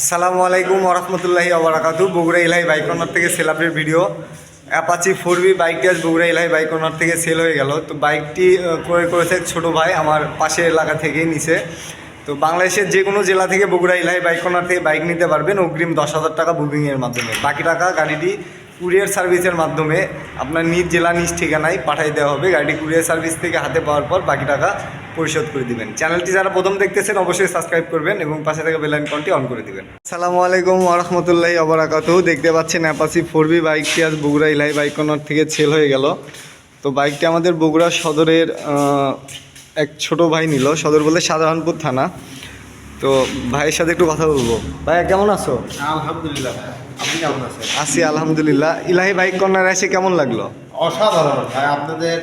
আসসালামু আলাইকুম ওরহমতুল্লাহি আবরাকাতু বগুড়া ইলাহি বাইক কর্নার থেকে সেল আপের ভিডিও অ্যাপাচি ফোর বি বাইকটি আজ বগুড়া ইলাহি বাইক কর্নার থেকে সেল হয়ে গেল। তো বাইকটি ক্রয় করেছে ছোট ভাই আমার পাশের এলাকা থেকেই নিচে। তো বাংলাদেশের যে কোনো জেলা থেকে বগুড়া ইলাহি বাইক কর্নার থেকে বাইক নিতে পারবেন। অগ্রিম দশ হাজার টাকা বুকিংয়ের মাধ্যমে। বাকি টাকা গাড়িটি কুরিয়ার সার্ভিসের মাধ্যমে আপনার নিজ জেলা নিজ ঠিকানায় পাঠিয়ে দেওয়া হবে। গাড়িটি কুরিয়ার সার্ভিস থেকে হাতে পাওয়ার পর বাকি টাকা পরিশোধ করে দিবেন। চ্যানেলটি যারা প্রথম দেখতেছেন অবশ্যই সাবস্ক্রাইব করবেন এবং পাশে থেকে বেল আইকনটি অন করে দিবেন। আসসালামু আলাইকুম ওরহমতুল্লাহি অবরাকাত দেখতে পাচ্ছেন অ্যাপাসি ফোর বি বাইকটি আজ বগুড়া ইলাই বাইক কর্নার থেকে সেল হয়ে গেল। তো বাইকটি আমাদের বগুড়া সদরের এক ছোট ভাই নিল। সদর বলতে সাধারণপুর থানা। তো ভাইয়ের সাথে একটু কথা বলব। ভাইয়া কেমন আছো? আলহামদুলিল্লাহ আছি আলহামদুলিল্লাহ। ইলাহি বাইক কর্নার এসে কেমন লাগল? অসাধারণ। ভাই আপনাদের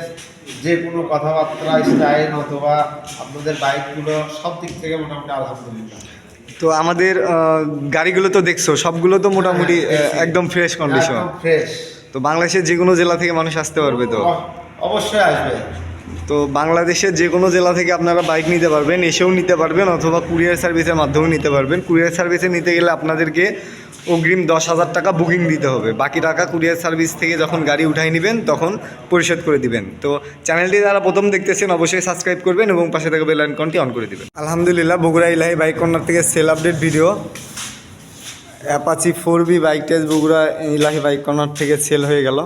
যে কোনো কথাবার্তা স্টাইল অথবা আপনাদের বাইকগুলো সব দিক থেকে মোটামুটি আলহামদুলিল্লাহ। তো আমাদের গাড়িগুলো তো দেখছ সবগুলো তো মোটামুটি একদম ফ্রেশ কন্ডিশন ফ্রেশ তো বাংলাদেশের যে কোনো জেলা থেকে মানুষ আসতে পারবে তো? অবশ্যই আসবে। তো বাংলাদেশের যে কোনো জেলা থেকে আপনারা বাইক নিতে পারবেন এসেও নিতে পারবেন অথবা কুরিয়ার সার্ভিসের মাধ্যমেও নিতে পারবেন। কুরিয়ার সার্ভিসে নিতে গেলে আপনাদেরকে অগ্রিম দশ হাজার টাকা বুকিং দিতে হবে। বাকি টাকা কুরিয়ার সার্ভিস থেকে যখন গাড়ি উঠাই নেবেন, তখন পরিশোধ করে দিবেন। তো চ্যানেলটি যারা প্রথম দেখতেছেন, অবশ্যই সাবস্ক্রাইব করবেন এবং পাশে থেকে বেল আইকনটি অন করে দিবেন। আলহামদুলিল্লাহ, বগুড়া ইলাহি বাইক কর্নার থেকে sale update video Apache four V bike test Bogura Elahi bike corner থেকে সেল হয়ে গেল।